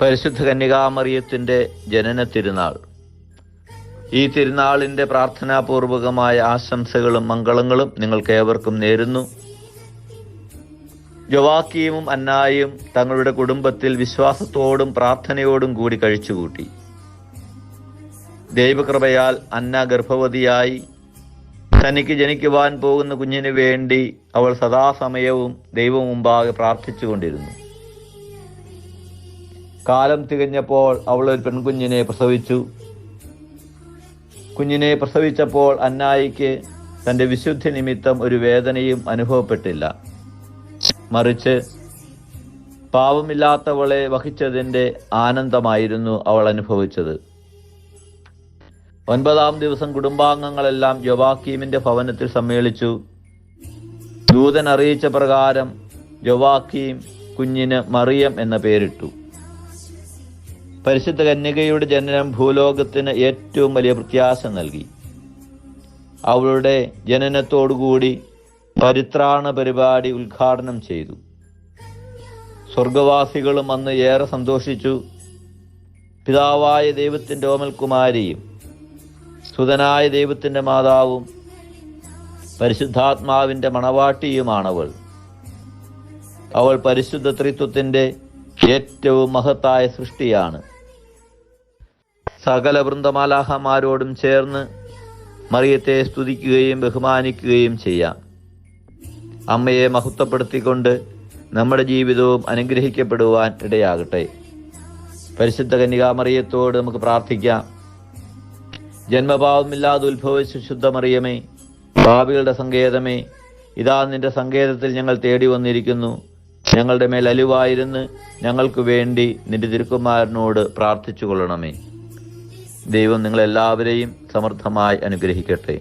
പരിശുദ്ധ കന്യകാമറിയത്തിന്റെ ജനന തിരുനാൾ. ഈ തിരുനാളിന്റെ പ്രാർത്ഥനാപൂർവകമായ ആശംസകളും മംഗളങ്ങളും നിങ്ങൾക്ക് ഏവർക്കും നേരുന്നു. ജവാക്കിയും അന്നായും തങ്ങളുടെ കുടുംബത്തിൽ വിശ്വാസത്തോടും പ്രാർത്ഥനയോടും കൂടി കഴിച്ചുകൂട്ടി. ദൈവകൃപയാൽ അന്ന ഗർഭവതിയായി. തനിക്ക് ജനിക്കുവാൻ പോകുന്ന കുഞ്ഞിനു വേണ്ടി അവൾ സദാസമയവും ദൈവം മുമ്പാകെ പ്രാർത്ഥിച്ചുകൊണ്ടിരുന്നു. കാലം തികഞ്ഞപ്പോൾ അവൾ ഒരു പെൺകുഞ്ഞിനെ പ്രസവിച്ചു. കുഞ്ഞിനെ പ്രസവിച്ചപ്പോൾ അന്നായിക്ക് തന്റെ വിശുദ്ധി നിമിത്തം ഒരു വേദനയും അനുഭവപ്പെട്ടില്ല. മറിച്ച് പാവമില്ലാത്തവളെ വഹിച്ചതിന്റെ ആനന്ദമായിരുന്നു അവൾ അനുഭവിച്ചത്. ഒൻപതാം ദിവസം കുടുംബാംഗങ്ങളെല്ലാം ജൊവാക്കീമിന്റെ ഭവനത്തിൽ സമ്മേളിച്ചു. ദൂതൻ അറിയിച്ച പ്രകാരം ജൊവാക്കീം കുഞ്ഞിന് മറിയം എന്ന പേരിട്ടു. പരിശുദ്ധ കന്യകയുടെ ജനനം ഭൂലോകത്തിന് ഏറ്റവും വലിയ പ്രത്യാശ നൽകി. അവളുടെ ജനനത്തോടുകൂടി പരിത്രാണ പരിപാടി ഉദ്ഘാടനം ചെയ്തു. സ്വർഗവാസികളും അന്ന് ഏറെ സന്തോഷിച്ചു. പിതാവായ ദൈവത്തിന്റെ ഓമൽകുമാരിയും സുതനായ ദൈവത്തിന്റെ മാതാവും പരിശുദ്ധാത്മാവിന്റെ മണവാട്ടിയുമാണവൾ. അവൾ പരിശുദ്ധ ത്രിത്വത്തിന്റെ ഏറ്റവും മഹത്തായ സൃഷ്ടിയാണ്. സകല വൃന്ദമാലാഹമാരോടും ചേർന്ന് മറിയത്തെ സ്തുതിക്കുകയും ബഹുമാനിക്കുകയും ചെയ്യാം. അമ്മയെ മഹത്വപ്പെടുത്തിക്കൊണ്ട് നമ്മുടെ ജീവിതവും അനുഗ്രഹിക്കപ്പെടുവാൻ ഇടയാകട്ടെ. പരിശുദ്ധ കന്യകാമറിയത്തോട് നമുക്ക് പ്രാർത്ഥിക്കാം. ജന്മഭാവമില്ലാതെ ഉത്ഭവിച്ച ശുദ്ധമറിയമേ ഭാവികളുടെ സങ്കേതമേ ഇതാ നിന്റെ സങ്കേതത്തിൽ ഞങ്ങൾ തേടി വന്നിരിക്കുന്നു. ഞങ്ങളുടെ മേൽ അലിവായിരുന്ന് ഞങ്ങൾക്ക് വേണ്ടി നിന്റെ തിരുക്കുമാരനോട് പ്രാർത്ഥിച്ചു കൊള്ളണമേ ദൈവം നിങ്ങളെല്ലാവരെയും സമർത്ഥമായി അനുഗ്രഹിക്കട്ടെ.